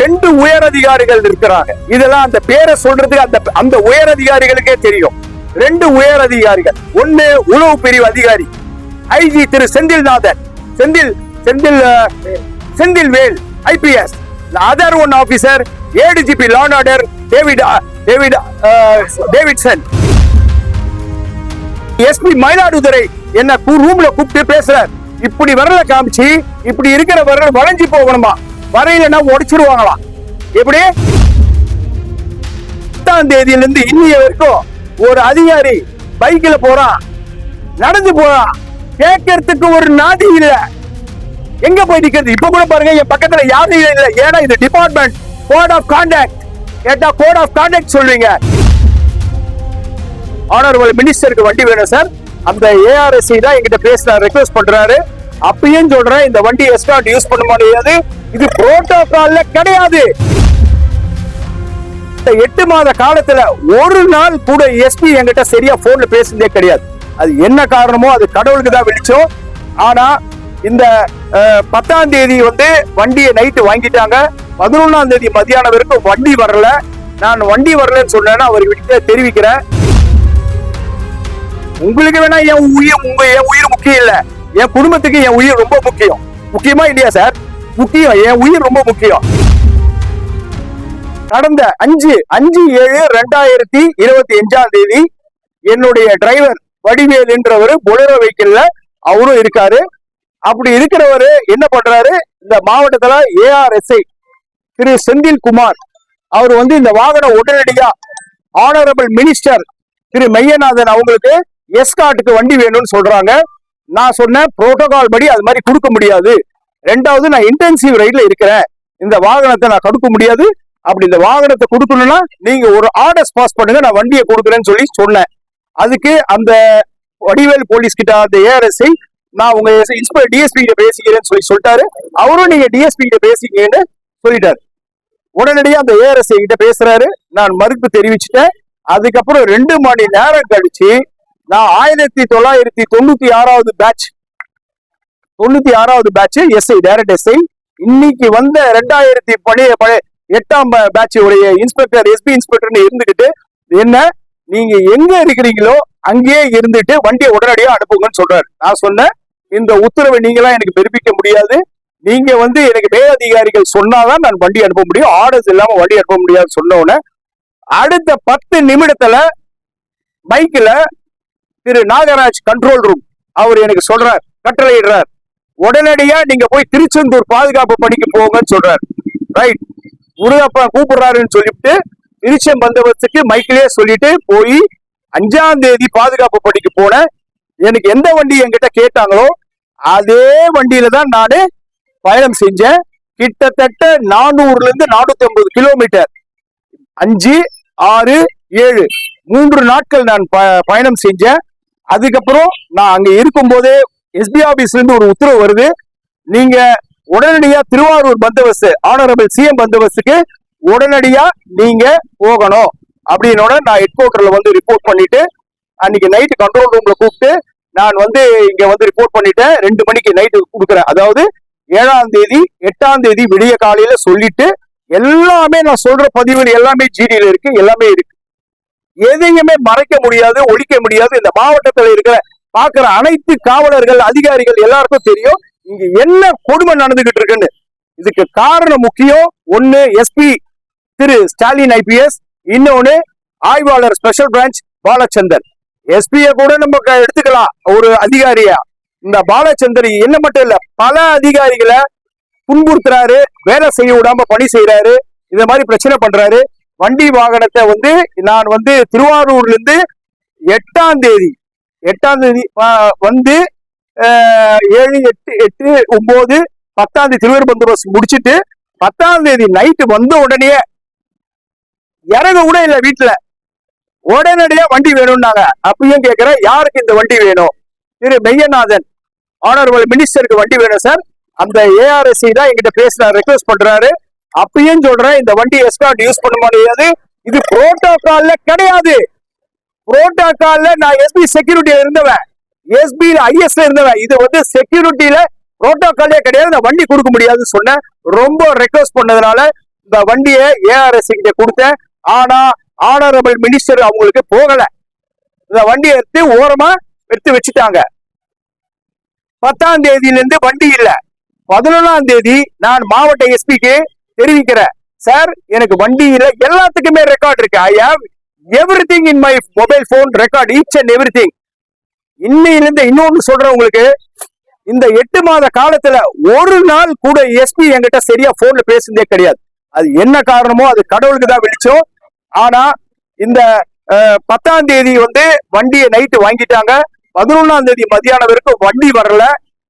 ரெண்டு உயர் அதிகாரிகள் இருக்கிறாங்க இதெல்லாம் அந்த பேரை சொல்றதுக்கு அந்த அந்த உயர் அதிகாரிகளுக்கே தெரியும். ரெண்டு உயர் அதிகாரிகள் ஒன்னு உளவு பிரிவு அதிகாரி. IG Thiru Senthilnathan. Senthil Senthil Senthil Vel IPS other one officer ADGP law and order David David Davidson SP Mayiladuthurai என்ன ரூம்ல கூப்பிட்டு பேசுறார். இப்படி வரல காமிச்சு இப்படி இருக்கிற வரல வளைஞ்சு போகணுமா? வரையிலன்னா உடைச்சிருவாங்களாம் எப்படி? பத்தாம் தேதியில இருந்து இன்னைய வரைக்கும் ஒரு அதிகாரி பைக்கில் போறான் நடந்து போறான் கேட்கறதுக்கு ஒரு நாதி இல்ல. எங்க போய் நிக்கிறது? இப்ப கூட பாருங்க என் பக்கத்துல யாரும் இல்ல. ஏன்னா இது டிபார்ட்மெண்ட் கோட் ஆஃப் கான்டாக்ட் கேட்டா கோட் ஆஃப் கான்டாக்ட் சொல்லுவீங்க ஆனரபிள் மினிஸ்டருக்கு வண்டி வேணும் சார் அந்த ஏஆர்எஸ்சி தான் எங்கிட்ட பேசுறாரு ரெக்வஸ்ட் பண்றாரு. அப்பயும் சொல்றேன் இந்த வண்டி எஸ்கார்ட் யூஸ் பண்ண முடியாது இது புரோட்டோகால்ல கிடையாது. இந்த எட்டு மாத காலத்துல ஒரு நாள் கூட எஸ்பி என்கிட்ட சரியா போன்ல பேசுனதே கிடையாது. அது என்ன காரணமோ அது கடவுளுக்கு தான் வெளிச்சம் ஆனா இந்த பத்தாம் தேதி வந்து வண்டியை நைட்டு வாங்கிட்டாங்க. பதினொன்னாம் தேதி மத்தியானம் வரைக்கும் வண்டி வரல. நான் வண்டி வரலன்னு சொன்னேன்னா அவர்கிட்ட தெரிவிக்கிறேன். உங்களுக்கு வேணா என் உயிர் உங்க என் உயிர் முக்கியம் இல்லை. என் குடும்பத்துக்கு என் உயிர் ரொம்ப முக்கியம். முக்கியமா இல்லையா சார் முக்கியம். என் உயிர் ரொம்ப முக்கியம். கடந்த அஞ்சு அஞ்சு ஏழு ரெண்டாயிரத்தி இருபத்தி அஞ்சாம் தேதி என்னுடைய டிரைவர் வடிவேல் என்றவர் பொலேரோ வெஹிக்கிள்ல அவரும் இருக்காரு. அப்படி இருக்கிறவர் என்ன பண்றாரு? இந்த மாவட்டத்துல ஏஆர்எஸ்ஐ திரு செந்தில் குமார் அவர் வந்து இந்த வாகனம் உடனடியா ஆனரபிள் மினிஸ்டர் திரு மையநாதன் அவங்களுக்கு எஸ்காட்டுக்கு வண்டி வேணும்னு சொல்றாங்க. நான் சொன்னேன் புரோட்டோகால் படி அது மாதிரி கொடுக்க முடியாது. ரெண்டாவது நான் இன்டென்சிவ் ரைட்ல இருக்கிறேன். இந்த வாகனத்தை நான் கொடுக்க முடியாது. அப்படி இந்த வாகனத்தை கொடுக்கணும்னா நீங்க ஒரு ஆர்டர்ஸ் பாஸ் பண்ணுங்க நான் வண்டியை கொடுக்குறேன்னு சொல்லி சொன்னேன். அதுக்கு அந்த வடிவேல் போலீஸ் கிட்ட அந்த ஏஆர்எஸ்ஐ நான் உங்க இன்ஸ்பெக்டர் டிஎஸ்பி கிட்ட பேசிக்கிறேன்னு சொல்லி சொல்லிட்டாரு. அவரும் நீங்க டிஎஸ்பி கிட்ட பேசிக்கன்னு சொல்லிட்டாரு. உடனடியா அந்த ஏஆர்எஸ்ஐ கிட்ட பேசுறாரு. நான் மறுப்பு தெரிவிச்சுட்டேன். அதுக்கப்புறம் ரெண்டு மணி நேரம் கழிச்சு நான் ஆயிரத்தி தொள்ளாயிரத்தி தொண்ணூத்தி ஆறாவது பேட்ச் தொண்ணூத்தி ஆறாவது பேட்ச் எஸ்ஐ டைரக்ட் எஸ்ஐ இன்னைக்கு வந்த ரெண்டாயிரத்தி பழைய பழைய எட்டாம் பேட்ச் உடைய இன்ஸ்பெக்டர் எஸ்பி இன்ஸ்பெக்டர்னு இருந்துகிட்டு என்ன நீங்க எங்க இருக்கிறீங்களோ அங்கேயே இருந்துட்டு வண்டியை உடனடியா அனுப்புங்கன்னு சொல்றாரு. நான் சொன்னேன் இந்த உத்தரவை நீங்களாம் எனக்கு பிறப்பிக்க முடியாது. நீங்க வந்து எனக்கு மேலதிகாரிகள் சொன்னாதான் நான் வண்டி அனுப்ப முடியும். ஆர்டர்ஸ் இல்லாம வண்டி அனுப்ப முடியாது சொன்ன உடனே அடுத்த பத்து நிமிடத்துல பைக்ல திரு நாகராஜ் கண்ட்ரோல் ரூம் அவர் எனக்கு சொல்றார் கட்டளையிடுறார். உடனடியா நீங்க போய் திருச்செந்தூர் பாதுகாப்பு பணிக்கு போங்கன்னு சொல்றார். ரைட் முருகப்பா கூப்பிடுறாருன்னு சொல்லிட்டு திருச்செம் பந்தோபஸ்துக்கு மைக்கிலேயே சொல்லிட்டு போய் அஞ்சாம் தேதி பாதுகாப்பு பணிக்கு போனேன் எனக்கு எந்த வண்டி என்கிட்ட கேட்டாங்களோ அதே வண்டியில தான் நானு பயணம் செஞ்சேன். கிட்டத்தட்ட நானூறுல இருந்து நானூத்தி ஐம்பது கிலோமீட்டர். அஞ்சு ஆறு ஏழு மூன்று நாட்கள் நான் ப- பயணம் செஞ்சேன். அதுக்கப்புறம் நான் அங்க இருக்கும்போதே எஸ்பி ஆபீஸ்ல இருந்து ஒரு உத்தரவு வருது. நீங்க உடனடியா திருவாரூர் பந்தோபஸ்து ஆனரபிள் சிஎம் பந்தோபஸ்துக்கு உடனடியா நீங்க போகணும். அப்படின்னோட நான் ஹெட் குவார்டர்ல வந்து ரிப்போர்ட் பண்ணிட்டு அன்னைக்கு நைட்டு கண்ட்ரோல் ரூம்ல கூப்பிட்டு நான் வந்து இங்க வந்து ரிப்போர்ட் பண்ணிட்டேன். ரெண்டு மணிக்கு நைட்டு கொடுக்குறேன். அதாவது ஏழாம் தேதி எட்டாம் தேதி விடிய காலையில சொல்லிட்டு எல்லாமே நான் சொல்ற பதிவுகள் எல்லாமே ஜிடியில இருக்கு எல்லாமே இருக்கு. எதையுமே மறைக்க முடியாது ஒழிக்க முடியாது. இந்த மாவட்டத்தில் இருக்கிற பாக்குற அனைத்து காவலர்கள் அதிகாரிகள் எல்லாருக்கும் தெரியும் இங்க என்ன கொடுமை நடந்துகிட்டு இருக்குன்னு. இதுக்கு காரணம் முக்கியம் ஒண்ணு எஸ்பி திரு ஸ்டாலின் ஐபிஎஸ் இன்னொன்னு ஆய்வாளர் ஸ்பெஷல் பிரான்ச் பாலச்சந்தர். எஸ்பியை கூட நம்ம எடுத்துக்கலாம் ஒரு அதிகாரியா. இந்த பாலச்சந்தர் என்ன மட்டும் இல்ல பல அதிகாரிகளை துன்புறுத்துறாரு வேலை செய்ய விடாம பணி செய்யறாரு இந்த மாதிரி பிரச்சனை பண்றாரு. வண்டி வாகனத்தை வந்து நான் வந்து திருவாரூர்ல இருந்து எட்டாம் தேதி எட்டாம் தேதி வந்து ஏழு எட்டு எட்டு ஒன்பது பத்தாம் தேதி திருவாரூர் பஸ் முடிச்சுட்டு பத்தாம் தேதி நைட்டு வந்த உடனே இறங்க கூட இல்லை வீட்டுல உடனடியா வண்டி வேணும்னாங்க. அப்பயும் கேட்குறேன் யாருக்கு இந்த வண்டி வேணும்? திரு மெய்யநாதன் ஆனரபிள் மினிஸ்டருக்கு வண்டி வேணும் சார் அந்த ஏஆர்எஸ்சி தான் எங்கிட்ட பேசுறாரு ரெக்வஸ்ட் பண்றாரு. அப்பயும் சொல்றேன் இந்த வண்டி எஸ்கார்ட் யூஸ் பண்ண முடியாது. இது புரோட்டோகால்ல கிடையாது. புரோட்டோகால்ல நான் எஸ்பி செக்யூரிட்டியில இருந்தவன். எஸ்பியில ஐஎஸ்ல இருந்தவன். இது வந்து செக்யூரிட்டியில புரோட்டோகாலே கிடையாது. நான் வண்டி கொடுக்க முடியாதுன்னு சொன்னேன். ரொம்ப ரெக்வஸ்ட் பண்ணதுனால இந்த வண்டியை ஏஆர்எஸ் கிட்ட கொடுத்தேன். ஆனா ஆனரபிள் மினிஸ்டர் அவங்களுக்கு போகல. இந்த வண்டியை எடுத்து ஓரமா எடுத்து வச்சுட்டாங்க. பத்தாம் தேதியிலிருந்து வண்டி இல்லை. பதினொன்னாம் தேதி நான் மாவட்ட எஸ்பிக்கு தெரிவிக்கிறேன் சார் எனக்கு வண்டியில எல்லாத்துக்குமே ரெக்கார்ட் இருக்கு. I have everything in my mobile phone record each and everything இன்னையிலிருந்து இன்னொன்னு சொல்றேன் உங்களுக்கு. இந்த எட்டு மாத காலத்துல ஒரு நாள் கூட எஸ்பி என்கிட்ட சரியா போன்ல பேசுனதே கிடையாது. அது என்ன காரணமோ அது கடவுளுக்கு தான் வெளிச்சம். ஆனா இந்த பத்தாம் தேதி வந்து வண்டியை நைட்டு வாங்கிட்டாங்க. பதினொன்னாம் தேதி மதியானம் வரைக்கும் வண்டி வரல.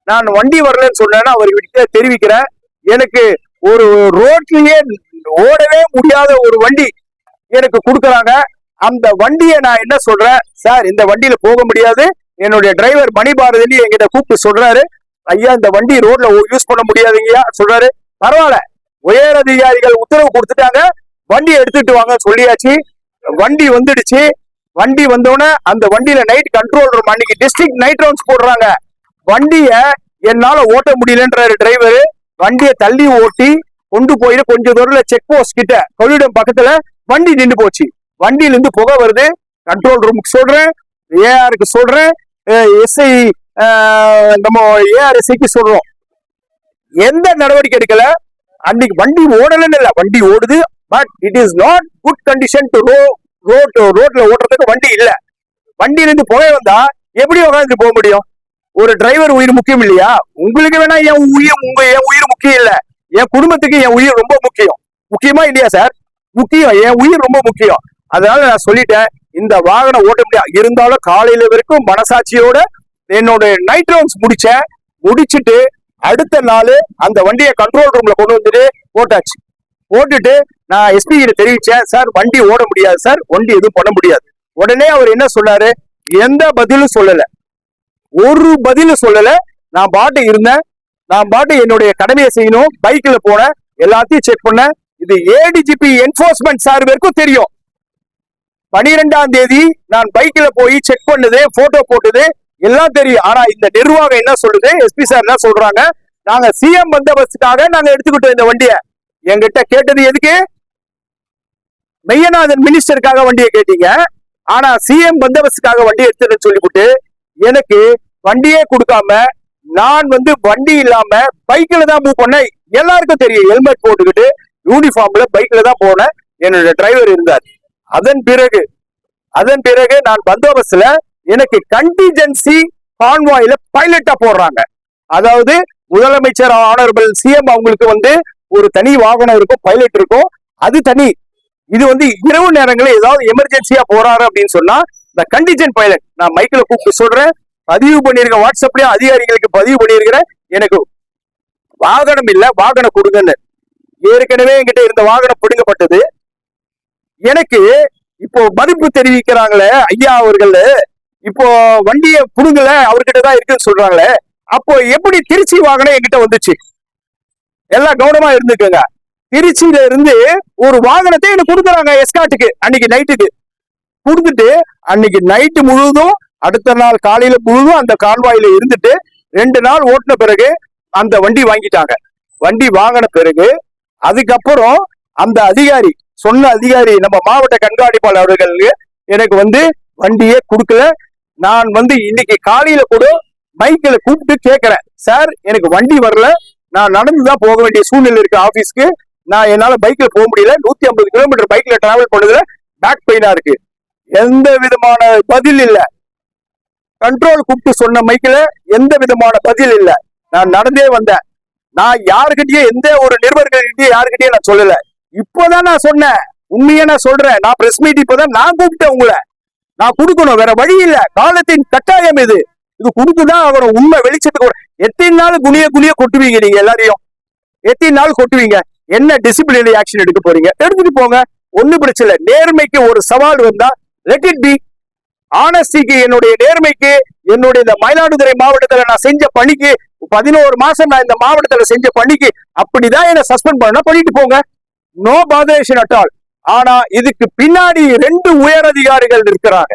நான் வண்டி வரலன்னு சொன்னேன்னா அவர்கிட்ட தெரிவிக்கிறேன். எனக்கு ஒரு ரோட்லயே ஓடவே முடியாத ஒரு வண்டி எனக்கு கொடுக்கறாங்க. அந்த வண்டியை நான் என்ன சொல்றேன்? சார் இந்த வண்டியில போக முடியாது. என்னுடைய டிரைவர் மணிபாரதினி என்கிட்ட கூப்பிட்டு சொல்றாரு. ஐயா இந்த வண்டி ரோட்ல யூஸ் பண்ண முடியாதுங்கய்யா சொல்றாரு. பரவாயில்ல. உயர் அதிகாரிகள் உத்தரவு கொடுத்துட்டாங்க. வண்டி எடுத்துட்டு வாங்க சொல்லியாச்சு. வண்டி வந்துடுச்சு. வண்டி வந்தோடனே அந்த வண்டியில நைட் கண்ட்ரோல் ரூம் அன்னைக்கு டிஸ்ட்ரிக்ட் நைட் ரவுண்ட்ஸ் போடுறாங்க. வண்டிய என்னால ஓட்ட முடியலன்றாரு டிரைவர் வண்டியை தள்ளி ஓட்டி கொண்டு போயிட்டு கொஞ்சம் தூரத்துல செக் போஸ்ட் கிட்ட கொள்ளிடம் பக்கத்துல வண்டி நின்று போச்சு. வண்டியில இருந்து புகை வருது. கண்ட்ரோல் ரூமுக்கு சொல்றேன். ஏஆருக்கு சொல்றேன். எஸ்ஐ நம்ம ஏஆர்எஸ்ஐக்கு சொல்றோம். எந்த நடவடிக்கை எடுக்கல? அன்னைக்கு வண்டி ஓடலன்னு இல்லை. வண்டி ஓடுது but it is not good condition to row road ரோட்ல ஓடுறதுக்கு வண்டி இல்லை. வண்டியிலிருந்து புகை வந்தா எப்படி உட்காந்து போக முடியும். ஒரு டிரைவர் உயிர் முக்கியம் இல்லையா? உங்களுக்கு வேணா என் உயிர் உங்க என் உயிர் முக்கியம் இல்ல. என் குடும்பத்துக்கு என் உயிர் ரொம்ப முக்கியம். முக்கியமா இல்லையா சார் முக்கியம். என் உயிர் ரொம்ப முக்கியம். அதனால நான் சொல்லிட்டேன் இந்த வாகனம் ஓட்ட முடியாது இருந்தாலும் காலையில வரைக்கும் மனசாட்சியோட என்னோட நைட் ரவுண்ட்ஸ் முடிச்சேன். முடிச்சுட்டு அடுத்த நாள் அந்த வண்டியை கண்ட்ரோல் ரூம்ல கொண்டு வந்துட்டு போட்டாச்சு. போட்டுட்டு நான் எஸ்பி கிட்ட தெரிவிச்சேன் சார் வண்டி ஓட முடியாது சார் வண்டி எதுவும் பண்ண முடியாது. உடனே அவர் என்ன சொன்னாரு? எந்த பதிலும் சொல்லலை. ஒரு பதிலும் சொல்லல. நான் பாட்டு இருந்தேன். நான் பாட்டு என்னுடைய கடமையை செய்யணும். பைக்ல போனேன். எல்லாத்தையும் செக் பண்ணேன். இது ஏடிஜிபி என்போர்ஸ்மெண்ட் சார் வரைக்கும் தெரியும். பனிரெண்டாம் தேதி நான் பைக்ல போய் செக் பண்ணது போட்டோ போட்டது எல்லாம் தெரியும். ஆனா இந்த நிர்வாகம் என்ன சொல்லுது? எஸ்பி சார் என்ன சொல்றாங்க? நாங்க சிஎம் பந்தோபஸ்துக்காக நாங்க எடுத்துக்கிட்டோம் இந்த வண்டியை. எங்கிட்ட கேட்டது எதுக்கு? மெய்யநாதன் மினிஸ்டருக்காக வண்டியை கேட்டீங்க. ஆனா சிஎம் பந்தோபஸ்துக்காக வண்டி எடுத்துன்னு சொல்லிவிட்டு எனக்கு வண்டியே கொடுக்காம நான் வந்து வண்டி இல்லாம பைக்ல தான் மூவ் பண்ணேன். எல்லாருக்கும் தெரியும் ஹெல்மெட் போட்டுக்கிட்டு யூனிஃபார்ம்ல பைக்ல தான் போனேன். என்னோட டிரைவர் இருந்தார். அதன் பிறகு அதன் பிறகு நான் பந்தோபஸ்துல எனக்கு கண்டிஜென்சி கான்வாயில பைலட்டா போடுறாங்க. அதாவது முதலமைச்சர் ஆனரபிள் சிஎம் அவங்களுக்கு வந்து ஒரு தனி வாகனம் இருக்கும் பைலட் இருக்கும். அது தனி. இது வந்து இரவு நேரங்களில் ஏதாவது எமர்ஜென்சியா போறாரு அப்படின்னு சொன்னா இந்த கண்டிஜென்ட் பைலட் நான் மைக்கில் கூப்பிட்டு சொல்றேன். பதிவு பண்ணிருக்கேன் வாட்ஸ்அப்லயும் அதிகாரிகளுக்கு பதிவு பண்ணியிருக்கிறேன் எனக்கு வாகனம் இல்ல வாகனம் கொடுங்கன்னு. ஏற்கனவே என்கிட்ட இருந்த வாகனம் பிடுங்கப்பட்டது. எனக்கு இப்போ மதிப்பு தெரிவிக்கிறாங்களே ஐயா அவர்கள். இப்போ வண்டியை புடுங்கல அவர்கிட்ட தான் இருக்குன்னு சொல்றாங்களே. அப்போ எப்படி திருச்சி வாகனம் என்கிட்ட வந்துச்சு? எல்லாம் கவனமா இருந்துக்கோங்க. திருச்சியில இருந்து ஒரு வாகனத்தை எனக்கு கொடுக்குறாங்க எஸ்காட்டுக்கு அன்னைக்கு நைட்டுக்கு கொடுத்துட்டு அன்னைக்கு நைட்டு முழுவதும் அடுத்த நாள் காலையில முழுதும் அந்த கால்வாயில இருந்துட்டு ரெண்டு நாள் ஓட்டின பிறகு அந்த வண்டி வாங்கிட்டாங்க. வண்டி வாங்கின பிறகு அதுக்கப்புறம் அந்த அதிகாரி சொன்ன அதிகாரி நம்ம மாவட்ட கண்காணிப்பாளர் அவர்களுக்கு எனக்கு வந்து வண்டியே கொடுக்கல. நான் வந்து இன்னைக்கு காலையில கூட மைக்கில் கூப்பிட்டு கேட்கிறேன் சார் எனக்கு வண்டி வரல. நான் நடந்துதான் போக வேண்டிய சூழ்நிலை இருக்கு ஆபீஸ்க்கு. நான் என்னால பைக்ல போக முடியல. நூத்தி ஐம்பது கிலோமீட்டர் பைக்ல டிராவல் பண்ணதுல பேக் பெயினா இருக்கு. எந்த விதமான பதில் இல்லை. கண்ட்ரோல் கூப்பிட்டு சொன்ன மைக்கில் எந்த விதமான பதில் இல்லை. நான் நடந்தே வந்தேன். நான் யாருக்கிட்டயே எந்த ஒரு நிருபர்கள்கிட்டயும் யாருக்கிட்டயே நான் சொல்லல. இப்போதான் நான் சொன்னேன். உண்மையா நான் சொல்றேன். நான் பிரஸ் மீட் இப்பதான் நான் கூப்பிட்டேன் உங்களை. நான் கொடுக்கணும். வேற வழி இல்ல. காலத்தின் கட்டாயம் இது. இது கொடுத்துதான் ஆகணும். உண்மை வெளிச்சத்துக்கு எத்தனை நாள் குனிய குனிய கொட்டுவீங்க நீங்க எல்லாரையும்? எத்தனை நாள் கொட்டுவீங்க? என்ன டிசிப்ளினரி ஆக்ஷன் எடுக்க போறீங்க? எடுத்துட்டு போங்க. ஒண்ணு பிரச்சனை இல்லை. நேர்மைக்கு ஒரு சவால் வந்தா லெட் இட் பி ஆனஸ்டிக்கு என்னுடைய நேர்மைக்கு என்னுடைய இந்த மயிலாடுதுறை மாவட்டத்துல நான் செஞ்ச பணிக்கு பதினோரு மாசம் நான் இந்த மாவட்டத்துல செஞ்ச பணிக்கு அப்படிதான் என்ன சஸ்பெண்ட் பண்ண பண்ணிட்டு போங்க. நோ பாதரேஷன் அட் ஆல் ஆனா இதுக்கு பின்னாடி ரெண்டு உயர் அதிகாரிகள் இருக்கிறாங்க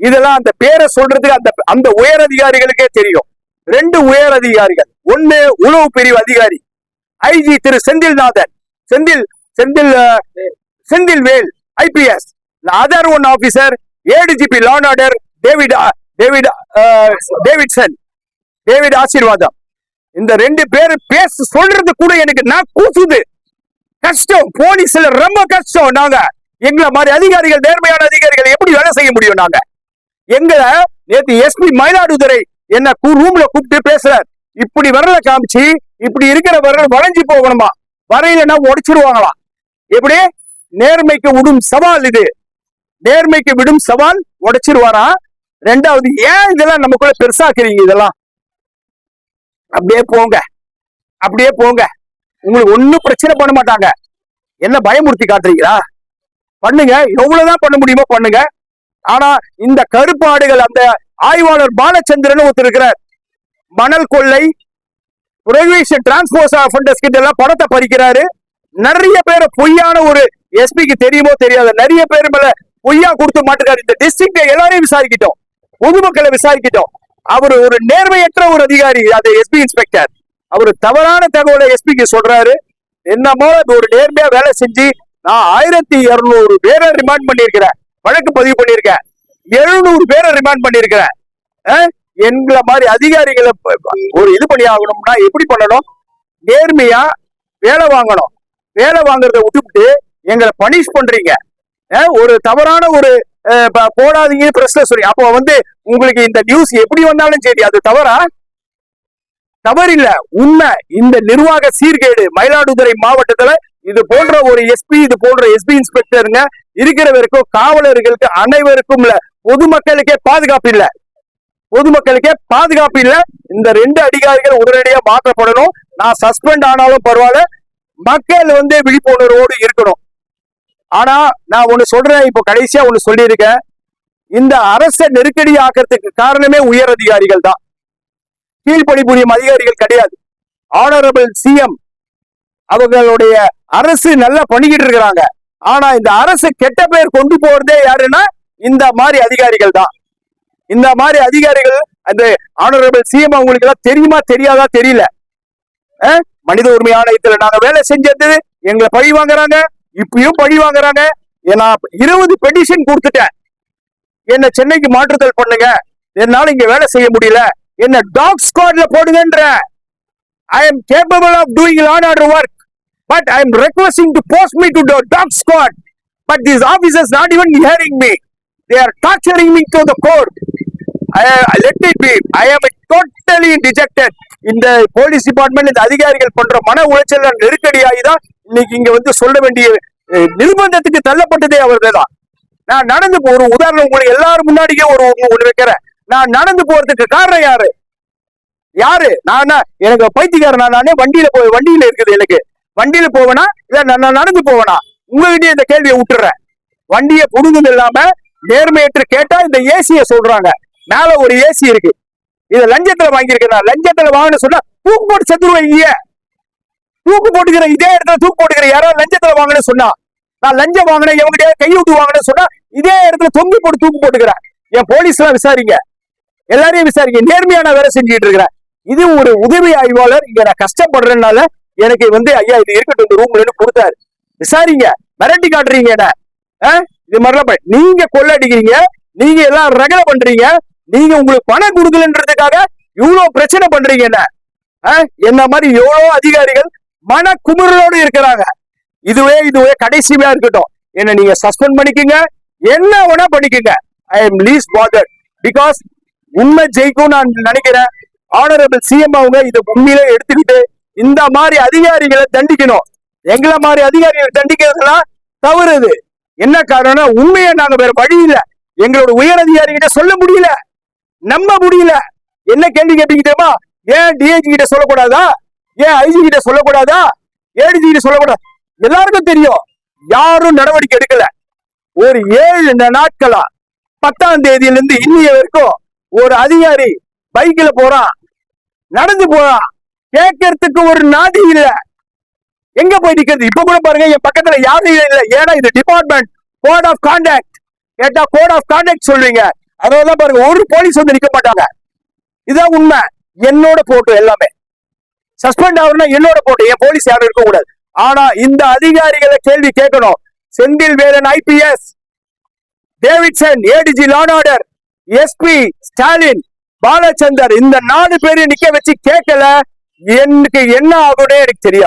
இதெல்லாம் அந்த பேரை சொல்றதுக்கு அந்த அந்த உயர் அதிகாரிகளுக்கே தெரியும். ரெண்டு உயர் அதிகாரிகள் ஒண்ணு உளவு பிரிவு அதிகாரி. IG Thiru Senthilnathan. Senthil Senthil Senthil Vel IPS other one officer ADGP law and order David David Davidson David Asirvatham இந்த ரெண்டு பேர் பேச சொல்றது கூட எனக்கு நான் கூசுது. கஷ்டம். போலீஸ்ல ரொம்ப கஷ்டம் நாங்க. எங்களை மாதிரி அதிகாரிகள் நேர்மையான அதிகாரிகள் எப்படி வேலை செய்ய முடியும் நாங்க? எங்களை நேத்து எஸ்பி மயிலாடுதுறை என்ன ரூம்ல கூப்பிட்டு பேசுறார். இப்படி வரல காமிச்சு இப்படி இருக்கிற வரல வளைஞ்சு போகணுமா? வரையிலன்னா உடைச்சிருவாங்களாம் எப்படி? நேர்மைக்கு விடும் சவால் இது. நேர்மைக்கு விடும் சவால் உடைச்சிருவாரா? ரெண்டாவது ஏன் இதெல்லாம் நமக்குள்ள பெருசாக்குறீங்க இதெல்லாம்? அப்படியே போங்க. அப்படியே போங்க. உங்களுக்கு ஒண்ணும் பிரச்சனை பண்ண மாட்டாங்க. என்ன பயமுறுத்தி காட்டுறீங்களா? பண்ணுங்க. எவ்வளவுதான் பண்ண முடியுமோ பண்ணுங்க. ஆனா இந்த கருப்பாடுகள் அந்த ஆய்வாளர் பாலச்சந்திரன் ஒருத்தர் இருக்கிறார். மணல் கொள்ளை புரவேஷன் டிரான்ஸ்போர்ட் ஃபண்டஸ் கிட்ட எல்லாம் படத்தை பறிக்கிறாரு. நிறைய பேரை பொய்யான ஒரு எஸ்பிக்கு தெரியுமோ தெரியாது நிறைய பேர் மேல பொய்யா கொடுத்து மாட்டுக்காரு இந்த டிஸ்ட்ரிக்ட எல்லாரையும் விசாரிக்கிட்டோம். பொதுமக்களை விசாரிக்கிட்டோம். அவர் ஒரு நேர்மையற்ற ஒரு அதிகாரி அது எஸ்பி இன்ஸ்பெக்டர் அவர் தவறான தகவலை எஸ்பிக்கு சொல்றாரு. என்னமோ அது ஒரு நேர்மையா வேலை செஞ்சு நான் ஆயிரத்தி இருநூறு பேரை ரிமாண்ட் பண்ணியிருக்கிறேன். வழக்கு பதிவு பண்ணியிருக்கேன். எழுநூறு பேரை ரிமாண்ட் பண்ணியிருக்கிறேன். எங்களை மாதிரி அதிகாரிகளை ஒரு இது பண்ணி ஆகணும்னா எப்படி பண்ணணும்? நேர்மையா வேலை வாங்கணும். வேலை வாங்குறத விட்டுவிட்டு எங்களை பனிஷ் பண்றீங்க. ஒரு தவறான ஒரு போடாதீங்க பிரஸ்ல சொல்லி. அப்போ வந்து உங்களுக்கு இந்த நியூஸ் எப்படி வந்தாலும் சரி அது தவறா? தவறில்ல. உண்மை. இந்த நிர்வாக சீர்கேடு மயிலாடுதுறை மாவட்டத்துல இது போன்ற ஒரு எஸ்பி இது போன்ற எஸ்பி இன்ஸ்பெக்டருங்க இருக்கிறவருக்கும் காவலர்களுக்கு அனைவருக்கும் இல்ல பொதுமக்களுக்கே பாதுகாப்பு இல்ல. பொதுமக்களுக்கே பாதுகாப்பு இல்ல. இந்த ரெண்டு அதிகாரிகள் உடனடியா மாற்றப்படணும். நான் சஸ்பெண்ட் ஆனாலும் பரவாயில்ல. மக்கள் வந்து விழிப்புணர்வோடு இருக்கணும். ஆனா நான் ஒண்ணு சொல்றேன் இப்போ கடைசியா ஒண்ணு சொல்லியிருக்கேன். இந்த அரசை நெருக்கடி ஆக்கிறதுக்கு காரணமே உயர் அதிகாரிகள் தான். கீழ்ப்பணிபுரியும் அதிகாரிகள் கிடையாது. ஆனரபிள் சிஎம் அவங்களுடைய அரசு நல்லா பண்ணிக்கிட்டு இருக்கிறாங்க. ஆனா இந்த அரசு கெட்ட பேர் கொண்டு போறதே யாருன்னா இந்த மாதிரி அதிகாரிகள் தான். இந்த மாதிரி அதிகாரிகள் அந்த ஆனரபிள் சிஎம் அவங்களுக்கு எல்லாம் தெரியுமா தெரியாதா தெரியல. மனித உரிமை ஆணையத்துல நாங்க வேலை செஞ்சது எங்களை பழி வாங்குறாங்க. இப்பயும் பழி வாங்குறாங்க. நான் இருபது பெட்டிஷன் கொடுத்துட்டேன். என்ன சென்னைக்கு மாற்றுதல் பண்ணுங்க. என்னால இங்க வேலை செய்ய முடியல. என்ன டாக் ஸ்குவாட்ல போடுங்கன்ற. I am capable of doing law and order work but I am requesting to post me to dog squad but this officers not even hearing me they are torturing me to the court I let let it I am am totally இந்த police department இந்த அதிகாரிகள் பண்ற மன உளைச்சல் நெருக்கடியாகி தான் இன்னைக்கு இங்க வந்து சொல்ல வேண்டிய நிர்பந்தத்துக்கு தள்ளப்பட்டதே அவர்கள் தான் நான் நடந்து ஒரு உதாரணம் உங்களுக்கு எல்லாரும் முன்னாடியே ஒரு ஒண்ணு வைக்கிறேன். நான் நடந்து போறதுக்கு காரணம் யாரு? யாரு? நான் எனக்கு பைத்தியக்காரன் நான் நானே வண்டியில போய் வண்டியில இருக்குது எனக்கு. வண்டியில போவேனா? இல்ல நான் நடந்து போவேனா? உங்ககிட்டயே இந்த கேள்வியை விட்டுறேன். வண்டியை புடுங்குது இல்லாம நேர்மையற்று கேட்டா இந்த ஏசிய சொல்றாங்க. மேல ஒரு ஏசி இருக்கு. இதை லஞ்சத்துல வாங்கியிருக்கேன் நான். லஞ்சத்துல வாங்கினு சொன்னா தூக்கு போட்டு செத்துருவேன் இங்கே தூக்கு போட்டுக்கிற இதே இடத்துல தூக்கு போட்டுக்கிற யாராவது லஞ்சத்துல வாங்கினு சொன்னா நான் லஞ்சம் வாங்கினேன் எவங்கிட்ட கை விட்டு வாங்கினேன்னு சொன்னா இதே இடத்துல தொங்கி போட்டு தூக்கு போட்டுக்கிறேன் என் போலீஸ் எல்லாம் விசாரிங்க. எல்லாரையும் விசாரிங்க. நேர்மையான வேலை செஞ்சுட்டு இருக்கிறேன் இது ஒரு உதவி ஆய்வாளர். இங்க நான் கஷ்டப்படுறதுனால எனக்கு வந்து ஐயா இது இருக்கட்டும் இந்த ரூம்ல கொடுத்தாரு. விசாரிங்க. மிரட்டி காட்டுறீங்க என்ன. ஆ? இது மாதிரிலாம் நீங்க கொள்ளடிக்கிறீங்க. நீங்க எல்லாம் ரகல பண்றீங்க. நீங்க உங்களுக்கு பணம் கொடுக்கலன்றதுக்காக இவ்வளவு பிரச்சனை பண்றீங்க என்ன. ஆ? என்ன மாதிரி எவ்வளவு அதிகாரிகள் மன குமுறலோடு இருக்கிறாங்க. இதுவே இதுவே கடைசியா இருக்கட்டும். என்ன நீங்க சஸ்பெண்ட் பண்ணிக்கங்க. என்ன வேணா பண்ணிக்கங்க. I am least bother because உண்மை ஜெயிக்கும் நான் நினைக்கிறேன். ஆனரபிள் சிஎம் அவங்க இதை உண்மையிலே எடுத்துக்கிட்டு இந்த மாதிரி அதிகாரிகளை தண்டிக்கணும். எங்களை மாதிரி அதிகாரிகளை தண்டிக்கிறதுலாம் தவறு இது. என்ன காரணம்னா உண்மையை நாங்க வேற வழி இல்லை. எங்களோட உயர் அதிகாரிகிட்ட சொல்ல முடியல. நம்ப முடியல. என்ன கேள்வி கேட்டீங்க தெரியுமா? ஏன் டிஐஜி கிட்ட சொல்லக்கூடாதா? ஏன் ஐஜி கிட்ட சொல்லக்கூடாதா? ஏடிஜி கிட்ட சொல்லக்கூடாது? எல்லாருக்கும் தெரியும். யாரும் நடவடிக்கை எடுக்கல. ஒரு ஏழு நாட்களா பத்தாம் தேதியில இருந்து இன்னைய வரைக்கும் ஒரு அதிகாரி பைக்ல போறான். நடந்து போறான். கேட்கறதுக்கு ஒரு நாதி இல்ல. எங்க போய் நிக்கிறது? இப்ப கூட பாருங்க என் பக்கத்துல யாரும் இல்ல ஏன்னா இது டிபார்ட்மெண்ட் கோட் ஆஃப் கான்டாக்ட் கேட்டா கோட் ஆஃப் கான்டாக்ட் சொல்றீங்க. அதனாலதான் பாருங்க ஒரு போலீஸ் வந்து நிக்க மாட்டாங்க. இதுதான் உண்மை. என்னோட போட்டோ எல்லாமே. சஸ்பெண்ட் ஆகணும்னா என்னோட போட்டு என் போலீஸ் யாரும் இருக்க கூடாது. ஆனா இந்த அதிகாரிகளை கேள்வி கேட்கணும். Senthil Velan IPS Davidson ADG law and order SP Stalin Balachander இந்த நாலு பேரையும் நிக்க வச்சு கேட்கல. எனக்கு என்ன ஆகும்னே எனக்கு தெரியாது.